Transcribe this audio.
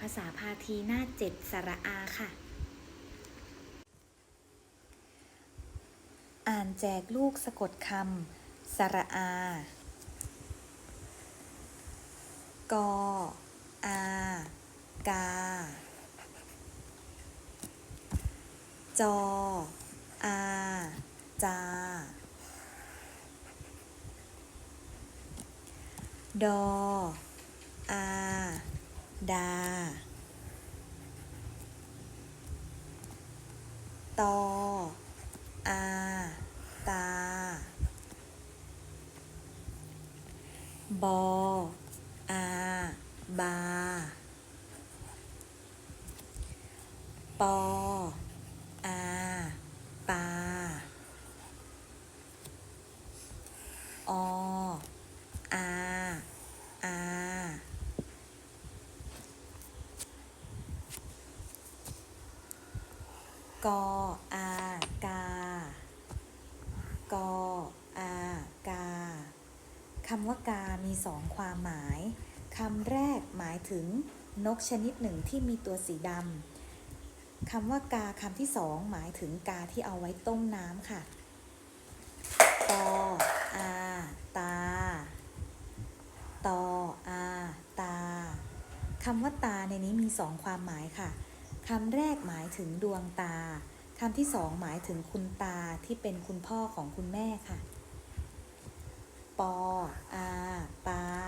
ภาษาพาทีหน้าเจ็ดสระอาค่ะ อ่านแจกลูกสะกดคำสระอา กอ อา กา จอ อา จา ดอ อา ดา ตอ อา ตา บอ อา บา ปอ อา ปา อ อา อา กอากากออากาคำว่ากา มีสองความหมาย คำแรกหมายถึงนกชนิดหนึ่งที่มีตัวสีดำ คำว่ากาคำที่สองหมายถึงกาที่เอาไว้ต้มน้ำค่ะตออาตาตออาตาคำว่าตาในนี้มีสองความหมายค่ะ คำแรกหมายถึงดวงตา คำที่สองหมายถึงคุณตาที่เป็นคุณพ่อของคุณแม่ค่ะ ปออาปาออาอา